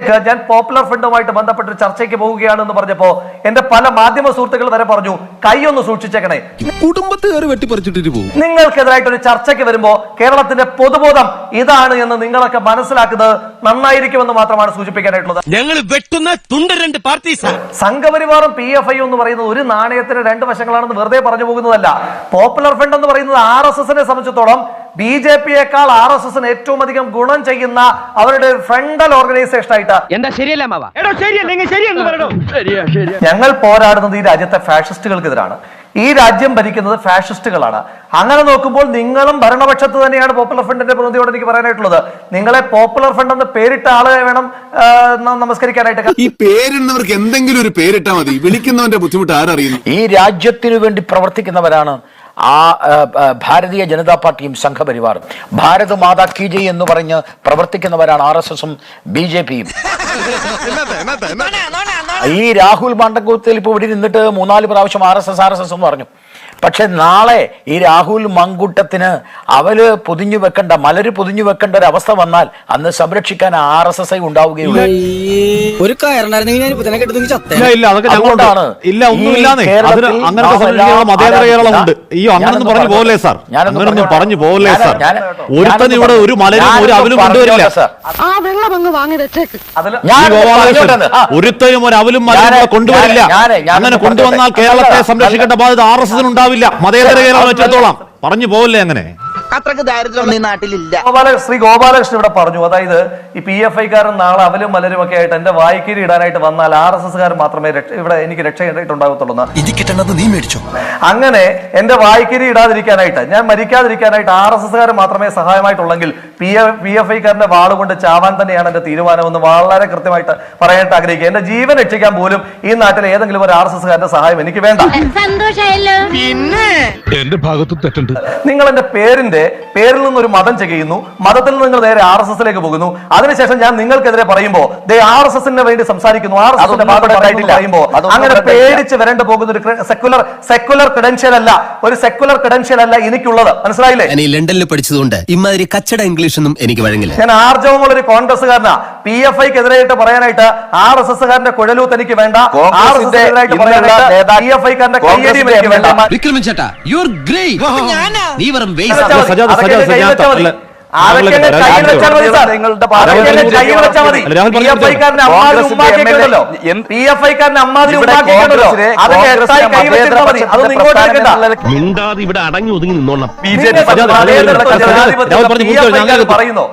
ഞാൻ പോപ്പുലർ ഫ്രണ്ടുമായിട്ട് ബന്ധപ്പെട്ട് ഒരു ചർച്ചയ്ക്ക് പോവുകയാണെന്ന് പറഞ്ഞപ്പോ എന്റെ പല മാധ്യമ സുഹൃത്തുക്കൾ വരെ പറഞ്ഞു കൈയൊന്ന് സൂക്ഷിച്ചേക്കണേ. കുടുംബത്തെ കയറി വെട്ടിപ്പറിച്ചിട്ടിട്ട് പോകും. നിങ്ങൾക്കെതിരായിട്ട് ഒരു ചർച്ചയ്ക്ക് വരുമ്പോ കേരളത്തിന്റെ പൊതുബോധം ഇതാണ് എന്ന് നിങ്ങളൊക്കെ മനസ്സിലാക്കുന്നത് നന്നായിരിക്കുമെന്ന് മാത്രമാണ് സൂചിപ്പിക്കാനായിട്ടുള്ളത്. ഞങ്ങൾ വെട്ടുന്ന തുണ്ട രണ്ട് പാർട്ടീസ് സംഘപരിവാറും പി എഫ് ഐ എന്ന് പറയുന്നത് ഒരു നാണയത്തിന് രണ്ട് വശങ്ങളാണെന്ന് വെറുതെ പറഞ്ഞു പോകുന്നതല്ല. പോപ്പുലർ ഫ്രണ്ട് എന്ന് പറയുന്നത് ആർ എസ് എസിനെ സംബന്ധിച്ചിടത്തോളം ബി ജെ പിയേക്കാൾ ആർ എസ് എസിന് ഏറ്റവും അധികം ഗുണം ചെയ്യുന്ന അവരുടെ ഫ്രണ്ടൽ ഓർഗനൈസേഷൻ ആയിട്ട് എന്താ ശരിയല്ല മാവാ? ഞങ്ങൾ പോരാടുന്നത് ഈ രാജ്യത്തെ ഫാഷിസ്റ്റുകൾക്കെതിരാണ് ഈ രാജ്യം ഭരിക്കുന്നത് ഫാഷിസ്റ്റുകളാണ് അങ്ങനെ നോക്കുമ്പോൾ നിങ്ങളും ഭരണപക്ഷത്ത് തന്നെയാണ് പോപ്പുലർ ഫ്രണ്ടിന്റെ പ്രതിയോട് എനിക്ക് പറയാനായിട്ടുള്ളത്. നിങ്ങളെ പോപ്പുലർ ഫ്രണ്ട് എന്ന് പേരിട്ട ആളെ വേണം നമസ്കരിക്കാനായിട്ട്. ഈ പേരിടുന്നവർക്ക് എന്തെങ്കിലും ഒരു പേരിട്ടാ മതി. വിളിക്കുന്നവന്റെ ബുദ്ധിമുട്ട് ആരറിയുന്നു? ഈ രാജ്യത്തിനു വേണ്ടി പ്രവർത്തിക്കുന്നവരാണ് ആ ഭാരതീയ ജനതാ പാർട്ടിയും സംഘപരിവാറും. ഭാരത് മാതാ കി ജയ് എന്ന് പറഞ്ഞ് പ്രവർത്തിക്കുന്നവരാണ് ആർ എസ് എസും ബി ജെ പിയും. ഈ രാഹുൽ മാണ്ടക്കൂത്തിൽ ഇപ്പോൾ ഇവിടെ നിന്നിട്ട് മൂന്നാൽ പ്രാവശ്യം R S S R S S എന്ന് പറഞ്ഞു. പക്ഷെ നാളെ ഈ രാഹുൽ മങ്കുട്ടത്തിന് അവർ പൊതിഞ്ഞു വെക്കേണ്ട മലര് പൊതിഞ്ഞു വെക്കേണ്ട ഒരു അവസ്ഥ വന്നാൽ അന്ന് സംരക്ഷിക്കാൻ ആർ എസ് എസ് ഐ ഉണ്ടാവുകയുള്ളൂ. ഒരു ഞാനൊന്ന് പറഞ്ഞു പോകല്ലേ ഞാൻ- സാർ? ഒരുത്തൻ ഇവിടെ ഒരു മലരും ഒരു അവലും കൊണ്ടുവരില്ല. പറഞ്ഞോട്ടെ, ആ വെള്ളം അങ്ങ് വാങ്ങി വെച്ചേക്ക്. അതിൽ ഞാൻ ഗോപാലകൃഷ്ണൻ പറഞ്ഞോട്ടെ. ആ. ഒരു അവലും മലരും കൊണ്ടുവരില്ല. അങ്ങനെ കൊണ്ടുവന്നാൽ കേരളത്തെ സംരക്ഷിക്കേണ്ട ബാധ്യത ആർ എസ് ഉണ്ടാവില്ല. മതേതര കേരളം വെച്ചിടത്തോളം. പറഞ്ഞു പോവല്ലേ അങ്ങനെ? അത്രയ്ക്ക് ദാരിദ്ര്യം ഈ നാട്ടിലില്ല. ഗോപാല ശ്രീ ഗോപാലകൃഷ്ണൻ ഇവിടെ പറഞ്ഞു. അതായത് ഈ പി എഫ് ഐക്കാരൻ നാളെ അവലും മലരും ഒക്കെ ആയിട്ട് എന്റെ വായിക്കീരി ഇടാനായിട്ട് വന്നാൽ ആർ എസ് എസ്കാർ മാത്രമേ രക്ഷ- ഇവിടെ എനിക്ക് മേടിച്ചോ. അങ്ങനെ എന്റെ വായിക്കരി ഇടാതിരിക്കാനായിട്ട് ഞാൻ മരിക്കാതിരിക്കാനായിട്ട് ആർ എസ് എസ്കാർ മാത്രമേ സഹായമായിട്ടുള്ളെങ്കിൽ പി എഫ് പി എഫ് ഐക്കാരന്റെ വാളുകൊണ്ട് ചാവാൻ തന്നെയാണ് എന്റെ തീരുമാനമെന്ന് വളരെ കൃത്യമായിട്ട് പറയാനായിട്ട് ആഗ്രഹിക്കുക. എന്റെ ജീവൻ രക്ഷിക്കാൻ പോലും ഈ നാട്ടിലെ ഏതെങ്കിലും ഒരു ആർ എസ് എസ്കാരന്റെ സഹായം എനിക്ക് വേണ്ട. സന്തോഷായല്ലോ എന്റെ ഭാഗത്ത് തെറ്റുണ്ട്. നിങ്ങൾ എന്റെ പേരിന്റെ പേരിൽ നിന്ന് ഒരു മതം ചെയ്യുന്നു. മതത്തിൽ നിന്ന് നിങ്ങൾ നേരെ ആർ എസ് എസിലേക്ക് പോകുന്നു. അതിനുശേഷം ഞാൻ നിങ്ങൾക്കെതിരെ പറയുമ്പോ ദേ ആർ എസ് എസിന് വേണ്ടി സംസാരിക്കുന്നു. ആർ എസ് എസിന്റെ പറയുമ്പോൾ പറയുമ്പോ അങ്ങനെ പേടിച്ച് വരേണ്ട പോകുന്ന ഒരു സെക്കുലർ സെക്കുലർ ക്രെഡൻഷ്യൽ അല്ല. ഒരു സെക്കുലർ ക്രെഡൻഷ്യൽ അല്ല എനിക്കുള്ളത്. മനസ്സിലായില്ലേ? ഞാൻ ഈ ലണ്ടനിൽ പഠിച്ചതുകൊണ്ട് ഇമാതിരി കച്ചട ഇംഗ്ലീഷ് ഒന്നും എനിക്ക് വഴങ്ങില്ല. ഞാൻ ആർജവമുള്ള ഒരു കോൺഗ്രസ്സുകാരനാ പി എഫ് ഐക്കെതിരായിട്ട് പറയാനായിട്ട് ആർ എസ് എസ്സുകാരന്റെ കുഴലൂത്ത് എനിക്ക് വേണ്ട. ആർ എസ് എസിനെതിരായിട്ട് പറയാനായിട്ട് പി എഫ് ഐക്കാരന്റെ കയ്യടിയും എനിക്ക് വേണ്ട. വിക്രമൻ ചേട്ടാ യു ആർ ഗ്രേറ്റ് നീ വെറും വേസ്റ്റ് മിണ്ടാതെ ഇവിടെ അടങ്ങി ഒതുങ്ങി ഐക്കാർ പറയുന്നു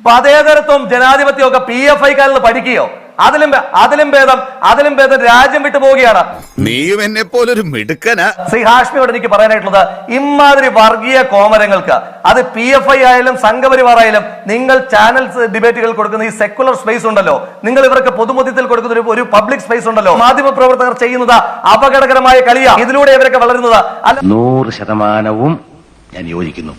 മതേതരത്വം ജനാധിപത്യം ഒക്കെ പി എഫ് ഐക്കാരിൽ പഠിക്കുകയോ അതിലും അതിലും ഭേദം അതിലും ഭേദം രാജ്യം വിട്ടു പോവുകയാണ്. നീയും എന്നെ പോലൊരു മിടുക്കനാ. ശ്രീ ഹാഷ്മിയോട് എനിക്ക് പറയാനായിട്ടുള്ളത് ഇമാതിരി വർഗീയ കോമരങ്ങൾക്ക് അത് പി എഫ് ഐ ആയാലും സംഘപരിവാർ ആയാലും നിങ്ങൾ ചാനൽ ഡിബേറ്റുകൾ കൊടുക്കുന്ന ഈ സെക്കുലർ സ്പേസ് ഉണ്ടല്ലോ നിങ്ങൾ ഇവർക്ക് പൊതുമധ്യത്തിൽ കൊടുക്കുന്ന ഒരു- ഒരു പബ്ലിക് സ്പേസ് ഉണ്ടല്ലോ മാധ്യമ പ്രവർത്തകർ ചെയ്യുന്നത് അപകടകരമായ കളിയാണ് ഇതിലൂടെ ഇവരൊക്കെ വളരുന്നത് അല്ല നൂറ് ശതമാനവും ഞാൻ യോജിക്കുന്നു.